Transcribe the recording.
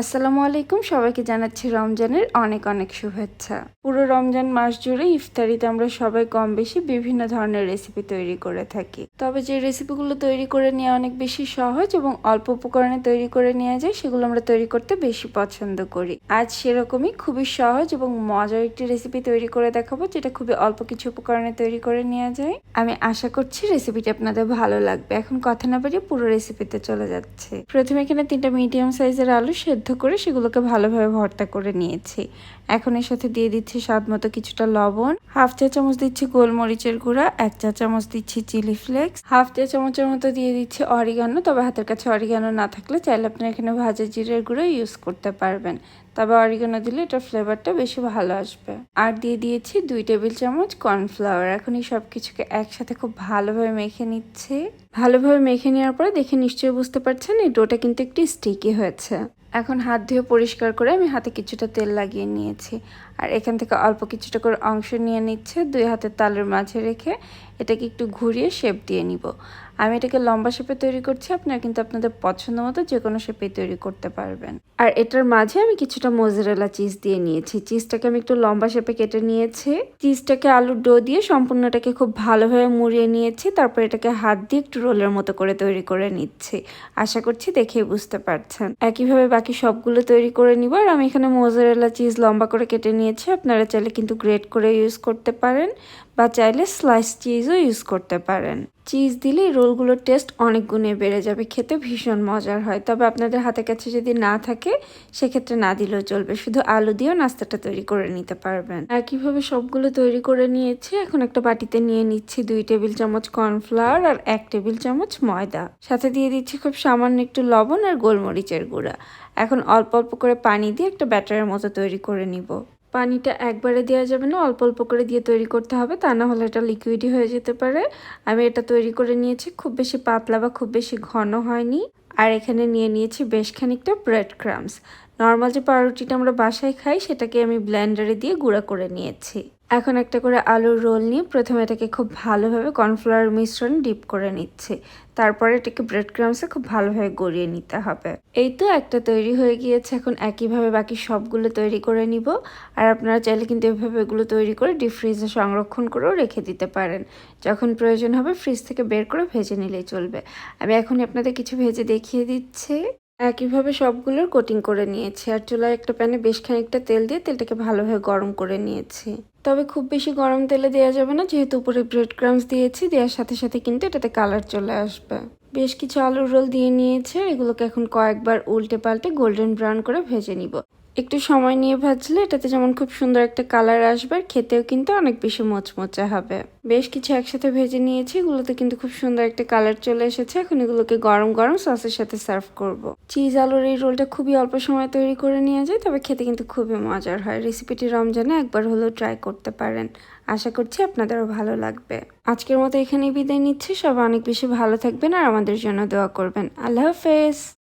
আসসালামু আলাইকুম। সবাইকে জানাচ্ছি রমজানের অনেক অনেক শুভেচ্ছা। পুরো রমজান মাস জুড়ে ইফতারিতে আমরা সবাই কম বেশি বিভিন্ন ধরনের রেসিপি তৈরি করে থাকি। তবে যে রেসিপিগুলো তৈরি করে নেওয়া অনেক বেশি সহজ এবং অল্প উপকরণে তৈরি করে নেওয়া যায়, সেগুলো আমরা তৈরি করতে বেশি পছন্দ করি। আজ সেরকমই খুবই সহজ এবং মজার একটি রেসিপি তৈরি করে দেখাবো, যেটা খুবই অল্প কিছু উপকরণে তৈরি করে নেওয়া যায়। আমি আশা করছি রেসিপিটি আপনাদের ভালো লাগবে। এখন কথা না বাড়িয়ে পুরো রেসিপিতে চলে যাচ্ছে। প্রথমে এখানে তিনটা মিডিয়াম সাইজের আলু সেদ্ধ করে সেগুলোকে ভালোভাবে ভর্তা করে নিয়েছি। এখন এর সাথে দিয়ে দিচ্ছি স্বাদ মতো কিছুটা লবণ। হাফ চা চামচ দিচ্ছি গোলমরিচের গুঁড়া, এক চা চামচ দিচ্ছি চিলি ফ্লেক্স। হাফ চা চামচের মতো দিয়ে দিচ্ছি অরিগানো, তবে হাতের কাছে অরিগানো না থাকলে চাইলে আপনি এখানে ভাজা জিরের গুঁড়ো ইউজ করতে পারবেন। তবে অরিগানো দিলে এটার ফ্লেভারটা বেশি ভালো আসবে। আর দিয়ে দিয়েছি দুই টেবিল চামচ কর্নফ্লাওয়ার এখন এই সব কিছুকে একসাথে খুব ভালোভাবে মেখে নিচ্ছে। ভালোভাবে মেখে নেওয়ার পরে দেখে নিশ্চয়ই বুঝতে পারছেন, এই ডোটা কিন্তু একটু স্টিকি হয়েছে। এখন হাত ধুয়ে পরিষ্কার করে আমি হাতে কিছুটা তেল লাগিয়ে নিয়েছি। আর এখান থেকে অল্প কিছুটা করে অংশ নিয়ে নিচ্ছে, দুই হাতের তালের মাঝে রেখে এটাকে একটু ঘুরিয়ে শেপ দিয়ে নিব। আমি এটাকে লম্বা শেপে তৈরি করছি, আপনারা কিন্তু আপনাদের পছন্দ মতো যে কোনো শেপে তৈরি করতে পারবেন। আর এটার মাঝে আমি কিছুটা মোজারেলা চিজ দিয়ে নিয়েছি। চিজটাকে আমি একটু লম্বা শেপে কেটে নিয়েছি। চিজটাকে আলুর ডো দিয়ে সম্পূর্ণটাকে খুব ভালোভাবে মুড়িয়ে নিয়েছি। তারপর এটাকে হাত দিয়ে একটু রোলের মতো করে তৈরি করে নিচ্ছি। আশা করছি দেখেই বুঝতে পারছেন। একইভাবে বাকি সবগুলো তৈরি করে নিব। আর আমি এখানে মোজারেলা চিজ লম্বা করে কেটে নিয়েছি। আপনারা চাইলে কিন্তু গ্রেট করে ইউজ করতে পারেন। বা চাইলে স্লাইস চিজও ইউজ করতে পারেন। চিজ দিলে রোলগুলোর টেস্ট অনেক গুণে বেড়ে যাবে। খেতে ভীষণ মজার হয়। তবে আপনাদের হাতের কাছে যদি না থাকে, সেক্ষেত্রে না দিলেও চলবে। শুধু আলু দিয়েও নাস্তাটা তৈরি করে নিতে পারবেন। আর একইভাবে সবগুলো তৈরি করে নিয়েছি, এখন একটা বাটিতে নিয়ে নিচ্ছি দুই টেবিল চামচ কর্নফ্লাওয়ার আর এক টেবিল চামচ ময়দা। সাথে দিয়ে দিচ্ছি খুব সামান্য একটু লবণ আর গোলমরিচের গুঁড়া। এখন অল্প অল্প করে পানি দিয়ে একটা ব্যাটারের মতো তৈরি করে নিব। পানিটা একবারে দেওয়া যাবে না, অল্প অল্প করে দিয়ে তৈরি করতে হবে, তা না হলে এটা লিকুইডই হয়ে যেতে পারে। আমি এটা তৈরি করে নিয়েছি, খুব বেশি পাতলা বা খুব বেশি ঘন হয়নি। আর এখানে নিয়ে নিয়েছি বেশ খানিকটা ব্রেড ক্রামস নর্মাল যে পাউরুটিটা আমরা বাসায় খাই, সেটাকে আমি ব্লেন্ডারে দিয়ে গুঁড়া করে নিয়েছি। এখন একটা করে আলুর রোল নিয়ে প্রথমে এটাকে খুব ভালোভাবে কর্নফ্লাওয়ার মিশ্রণ ডিপ করে নিচ্ছে। তারপরে এটাকে ব্রেড ক্রামসে খুব ভালোভাবে গড়িয়ে নিতে হবে। এই তো একটা তৈরি হয়ে গিয়েছে, এখন একইভাবে বাকি সবগুলো তৈরি করে নিব। আর আপনারা চাইলে কিন্তু এভাবে এগুলো তৈরি করে ডিপ ফ্রিজে সংরক্ষণ করেও রেখে দিতে পারেন। যখন প্রয়োজন হবে ফ্রিজ থেকে বের করে ভেজে নিলেই চলবে। আমি এখন আপনাদের কিছু ভেজে দেখিয়ে দিচ্ছি। একইভাবে সবগুলোর কোটিং করে নিয়েছি। আর চুলায় একটা প্যানে বেশ খানিকটা তেল দিয়ে তেলটাকে ভালোভাবে গরম করে নিয়েছি। তবে খুব বেশি গরম তেলে দেওয়া যাবে না, যেহেতু উপরে ব্রেড ক্রামস দিয়েছি, দেওয়ার সাথে সাথে কিন্তু এটাতে কালার চলে আসবে। বেশ কিছু আলুর রোল দিয়ে নিয়েছে এগুলোকে এখন কয়েকবার উল্টে পাল্টে গোল্ডেন ব্রাউন করে ভেজে নিব। একটু সময় নিয়ে ভাজলে এটাতে যেমন খুব সুন্দর একটা কালার আসবে, আর খেতেও কিন্তু অনেক বেশি মোচমোচা হবে। বেশ কিছু একসাথে ভেজে নিয়েছি, এগুলোতে কিন্তু খুব সুন্দর একটা কালার চলে এসেছে। এখন এগুলোকে গরম গরম সসের সাথে সার্ভ করব। চিজ আলুর এই রোলটা খুবই অল্প সময় তৈরি করে নিয়ে যায়, তবে খেতে কিন্তু খুবই মজার হয়। রেসিপিটি রমজানে একবার হলেও ট্রাই করতে পারেন। আশা করছি আপনাদেরও ভালো লাগবে। আজকের মতো এখানেই বিদায় নিচ্ছি। সবাই অনেক বেশি ভালো থাকবেন আর আমাদের জন্য দোয়া করবেন। আল্লাহ হাফেজ।